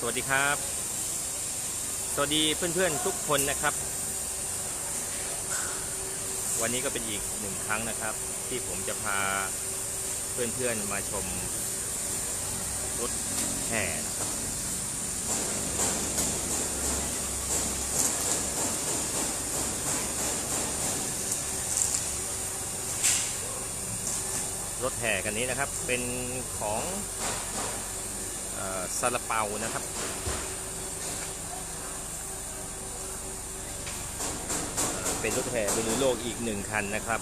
สวัสดีครับ สวัสดีเพื่อนๆทุกคนนะครับ วันนี้ก็เป็นอีกหนึ่งครั้งนะครับ ที่ผมจะพาเพื่อนๆมาชมรถแห่นะครับรถแห่กันนี้นะครับเป็นของ ซาลาเปานะครับ เป็นรถแห่บรรลุโลกอีกหนึ่งคันนะครับ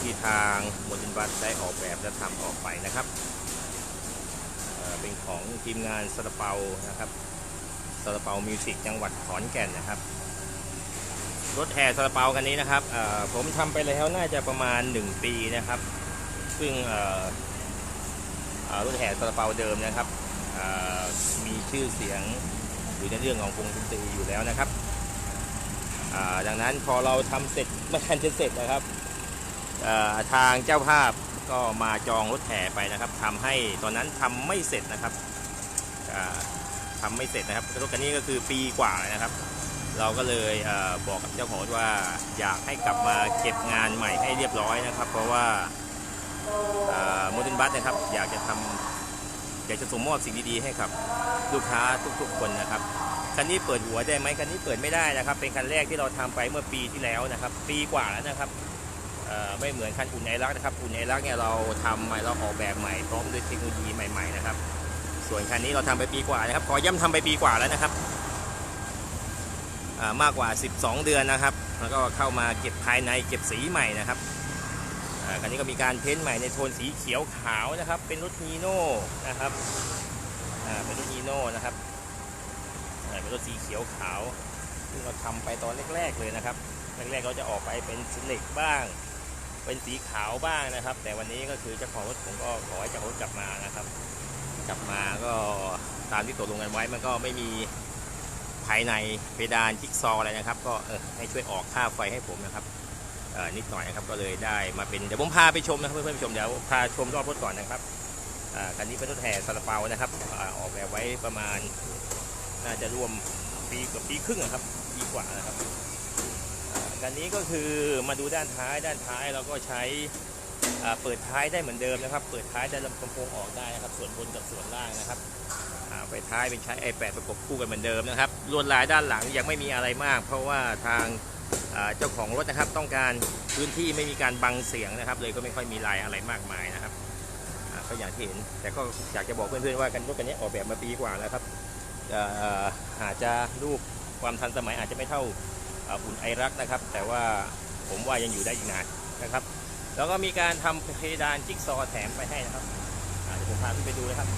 ที่ทางมดินบัสได้ออกแบบและทำออกไปนะครับเเป็นของทีมงานซาลาเปานะครับซาลาเปามิวสิกจังหวัดขอนแก่นนะครับรถแห่ซาลาเปากันนี้นะครับผมทำไปแล้วน่าจะประมาณ 1 ปีนะครับ ซึ่ง รถแห่ซาลาเปาเดิมนะครับมีชื่อเสียงอยู่ในเรื่องของวงดนตรีอยู่แล้วนะครับดังนั้นพอเราทำเสร็จเมื่อทันจะเสร็จนะครับทางเจ้าภาพก็มาจองรถแห่ไปนะครับทำให้ตอนนั้นทำไม่เสร็จนะครับอ่าทำไม่เสร็จนะครับรถคันนี้ก็คือปีกว่านะครับ เราก็เลยเอบอกกับเจ้าของว่าอยากให้กลับมาเก็บงานใหม่ให้เรียบร้อยนะครับ เพราะว่า โมเดิร์นบัสนะครับ อยากจะทำอยากจะส่งมอบสิ่งดีๆให้กับลูกค้าทุกๆคนนะครับคันนี้เปิดหัวได้ไหมคันนี้เปิดไม่ได้นะครับ เป็นคันแรกที่เราทำไปเมื่อปีที่แล้วนะครับ ปีกว่าแล้วนะครับไม่เหมือนคันอุ่นไอรักนะครับอุ่นไอรักเนี่ยเราทำใหม่เราออกแบบใหม่พร้อมด้วยเทคโนโลยีใหม่ๆนะครับ ส่วนคันนี้เราทำไปปีกว่านะครับขอย้ำทำไปปีกว่าแล้วนะครับมากกว่า 12 เดือนนะครับ แล้วก็เข้ามาเก็บภายในเก็บสีใหม่นะครับ คันนี้ก็มีการเพ้นท์ใหม่ในโทนสีเขียวขาวนะครับ เป็นรถฮีโน่นะครับอ่าเป็นรถฮีโน่นะครับเป็นรถสีเขียวขาวซึ่งเราทำไปตอนแรก ๆเลยนะครับ แรกๆเราจะออกไปเป็นสเล็กบ้าง เป็นสีขาวบ้างนะครับ แต่วันนี้ก็คือเจ้าของรถผมก็ขอให้เจ้าของรถกลับมานะครับ กลับมาก็ตามที่ตกลงกันไว้มันก็ไม่มีภายในเพดานจิ๊กซออะไรนะครับ ก็เออให้ช่วยออกค่าไฟให้ผมนะครับ นิดหน่อยนะครับก็เลยได้มาเป็นเดี๋ยวผมพาไปชมนะครับเพื่อนๆไปชมเดี๋ยวพาชมรอบรถก่อนนะครับอ่าคันนี้เป็นรถแห่ซาลาเปานะครับอออกแบบไว้ประมาณน่าจะรวมปีเกือบปีครึ่งอะครับปีกว่านะครับอ่าการนี้ก็คือมาดูด้านท้ายด้านท้ายเราก็ใช้เปิดท้ายได้เหมือนเดิมนะครับ เปิดท้ายได้ลำโพงออกได้นะครับ ส่วนบนกับส่วนล่างนะครับไปท้ายเป็นใช้ iPad ประกบคู่กันเหมือนเดิมนะครับลวดลายด้านหลังยังไม่มีอะไรมาก เพราะว่าทาง เจ้าของรถนะครับต้องการพื้นที่ไม่มีการบังเสียงนะครับ เลยก็ไม่ค่อยมีลายอะไรมากมายนะครับก็อย่างที่เห็นแต่ก็อยากจะบอกเพื่อนๆว่ากันรถคันนี้ออกแบบมาปีกว่าแล้วครับเอ่อาจจะรูปความทันสมัยอาจจะไม่เท่าอุ่นไอรักนะครับ แต่ว่าผมว่ายังอยู่ได้อีกนานนะครับ แล้วก็มีการทำเพดานจิ๊กซอแถมไปให้นะครับเดี๋ยวผมพาขึ้นไปดูนะครับ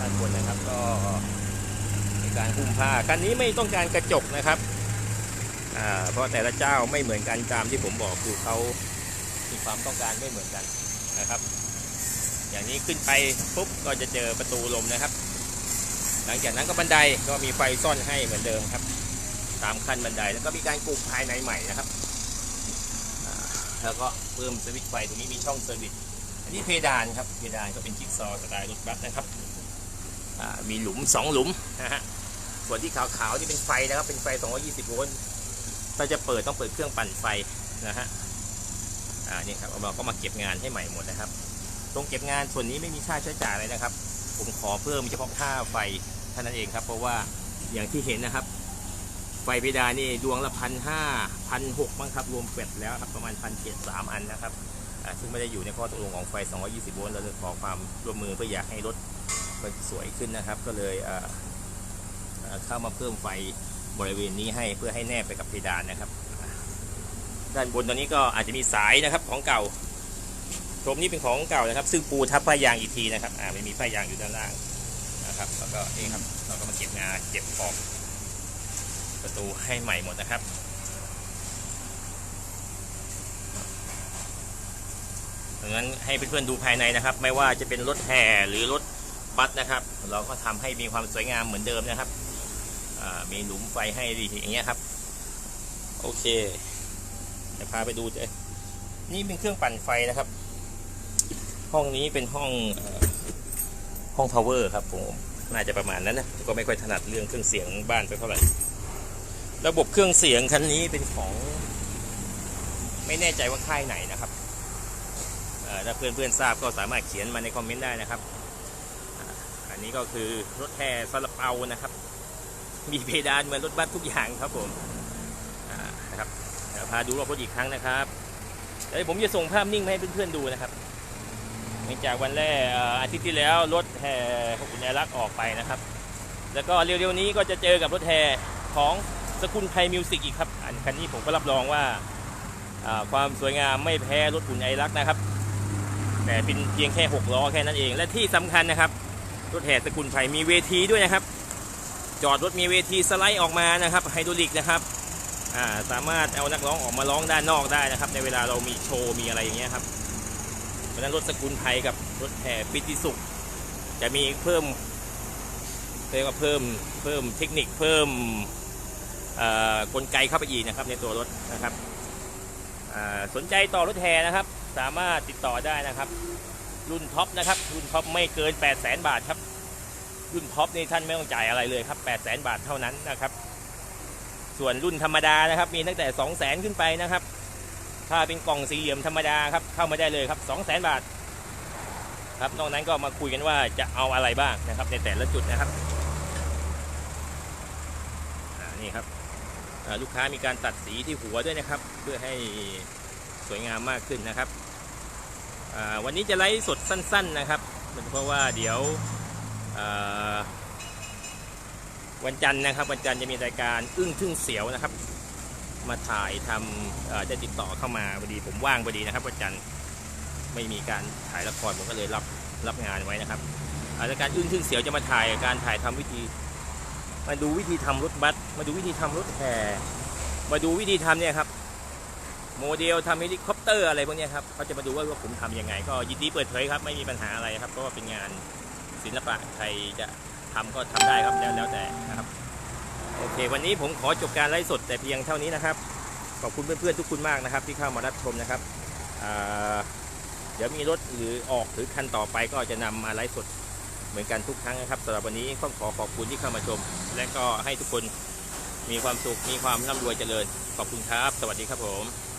ด้านบนนะครับก็มีการหุ้มผ้าคันนี้ไม่ต้องการกระจกนะครับ เพราะแต่ละเจ้าไม่เหมือนกันตามที่ผมบอกคือเขามีความต้องการไม่เหมือนกันนะครับ อย่างนี้ขึ้นไปปุ๊บก็จะเจอประตูลมนะครับ หลังจากนั้นก็บันไดก็มีไฟซ่อนให้เหมือนเดิมครับ ตามขั้นบันไดแล้วก็มีการปลูกภายในใหม่นะครับแล้วก็เพิ่มสวิตช์ไฟตรงนี้มีช่องเซอร์วิสอันนี้เพดานครับเพดานก็เป็นจิ๊กซอว์สไตล์รถบัสนะครับมีหลุม 2 หลุมนะฮะส่วนที่ขาวๆนี่เป็นไฟนะครับเป็นไฟ 220 โวลต์ ถ้าจะเปิดต้องเปิดเครื่องปั่นไฟนะฮะอ่านี่ครับเราก็มาเก็บงานให้ใหม่หมดนะครับ ตรงเก็บงานส่วนนี้ไม่มีค่าใช้จ่ายเลยนะครับ ผมขอเพิ่มเฉพาะค่าไฟเท่านั้นเองครับ เพราะว่าอย่างที่เห็นนะครับ ไฟเพดานนี่ดวงละพันห้าพันหกมั้งครับรวมเป็ดแล้วครับประมาณพันเจ็ดสามอันนะครับซึ่งไม่ได้อยู่ในข้อตกลงของไฟ 220 โวลต์เราเลยขอความร่วมมือเพื่ออยากให้รถมันสวยขึ้นนะครับ ก็เลยเข้ามาเพิ่มไฟ บริเวณนี้ให้เพื่อให้แนบไปกับเพดานนะครับ ด้านบนตอนนี้ก็อาจจะมีสายนะครับของเก่าโครงนี้เป็นของเก่านะครับ ซึ่งปูทับผ้ายางอีกทีนะครับอ่าไม่มีผ้ายางอยู่ด้านล่างนะครับ แล้วก็นี่ครับเราก็มาเก็บงาเก็บออกประตูให้ใหม่หมดนะครับดังนั้นให้เพื่อนๆดูภายในนะครับ ไม่ว่าจะเป็นรถแห่หรือรถบัสนะครับ เราก็ทำให้มีความสวยงามเหมือนเดิมนะครับ มีหลุมไฟให้ดีอย่างเงี้ยครับ โอเคจะพาไปดูเจนี่เป็นเครื่องปั่นไฟนะครับ ห้องนี้เป็นห้องห้องพาวเวอร์ครับผมน่าจะประมาณนั้นนะก็ไม่ค่อยถนัดเรื่องเครื่องเสียงบ้านไปเท่าไหร่ระบบเครื่องเสียงคันนี้เป็นของ ไม่แน่ใจว่าค่ายไหนนะครับถ้าเพื่อนๆทราบก็สามารถเขียนมาในคอมเมนต์ได้นะครับ อันนี้ก็คือรถแห่ซาลาเปานะครับ มีเพดานเหมือนรถบัสทุกอย่างครับผมนะครับเดี๋ยวพาดูรอบรถอีกครั้งนะครับเดี๋ยวผมจะส่งภาพนิ่งมาให้เพื่อนๆดูนะครับหลังจากวันแรกอาทิตย์ที่แล้วรถแห่ของคุณแอรักออกไปนะครับ แล้วก็เร็วๆนี้ก็จะเจอกับรถแห่ของสกุลไทยมิวสิกอีกครับ อันคันนี้ผมก็รับรองว่าความสวยงามไม่แพ้รถคุณไอรักนะครับ แต่เป็นเพียงแค่ 6 ล้อแค่นั้นเอง และที่สำคัญนะครับ รถแห่สกุลไทยมีเวทีด้วยนะครับ จอดรถมีเวทีสไลด์ออกมานะครับไฮดรอลิกนะครับาสามารถเอานักร้องออกมาร้องด้านนอกได้นะครับ ในเวลาเรามีโชว์มีอะไรอย่างเงี้ยครับเพราะนั้นรถสกุลไทยกับรถแห่ปิติสุข จะมีเพิ่มเรียกว่าเพิ่มเพิ่มเทคนิคเพิ่มกลไกเข้าไปอีกนะครับในตัวรถนะครับสนใจต่อรถแห่นะครับ สามารถติดต่อได้นะครับ รุ่นท็อปนะครับรุ่นท็อปไม่เกิน 8 0 0 0 0 0 บาทครับ รุ่นท็อปนี่ท่านไม่ต้องจ่ายอะไรเลยครับ 8 0 0 0 0 0บาทเท่านั้นนะครับ ส่วนรุ่นธรรมดานะครับ มีตั้งแต่ 2 0 0 0 0 0ขึ้นไปนะครับ ถ้าเป็นกล่องสี่เหลี่ยมธรรมดาครับเข้ามาได้เลยครับ 2 0 0 0 0 0บาทครับนอกนั้นก็มาคุยกันว่าจะเอาอะไรบ้างนะครับ ในแต่ละจุดนะครับนี่ครับลูกค้ามีการตัดสีที่หัวด้วยนะครับ เพื่อให้สวยงามมากขึ้นนะครับวันนี้จะไลฟ์สดสั้น ๆนะครับ เพราะว่าเดี๋ยว วันจันทร์นะครับ วันจันทร์จะมีรายการอึ้งทึ่งเสียวนะครับ มาถ่ายทำเอ่อได้ติดต่อเข้ามาพอดีผมว่างพอดีนะครับ วันจันทร์ไม่มีการถ่ายละครผมก็เลยรับรับงานไว้นะครับอ่ารายการอึ้งทึ่งเสียวจะมาถ่ายการถ่ายทำวิธี มาดูวิธีทำรถบัสมาดูวิธีทำรถแห่มาดูวิธีทำเนี่ยครับโมเดลทำเฮลิคอปเตอร์อะไรพวกนี้ครับเขาจะมาดูว่าว่าผมทำยังไง ก็ยินดีเปิดเผยครับ ไม่มีปัญหาอะไรครับเพราะว่าเป็นงาน ศิลปะใครจะทำก็ทำได้ครับแล้วแล้วแต่นะครับ โอเค วันนี้ผมขอจบการไลฟ์สดแต่เพียงเท่านี้นะครับ ขอบคุณเพื่อนๆทุกคนมากนะครับ ที่เข้ามารับชมนะครับเดี๋ยวมีรถหรือออกหรือคันต่อไปก็จะนำมาไลฟ์สดเหมือนกันทุกครั้งนะครับสำหรับวันนี้ก็ขอขอบคุณที่เข้ามาชม และก็ให้ทุกคนมีความสุขมีความร่ำรวยเจริญ ขอบคุณครับ สวัสดีครับผม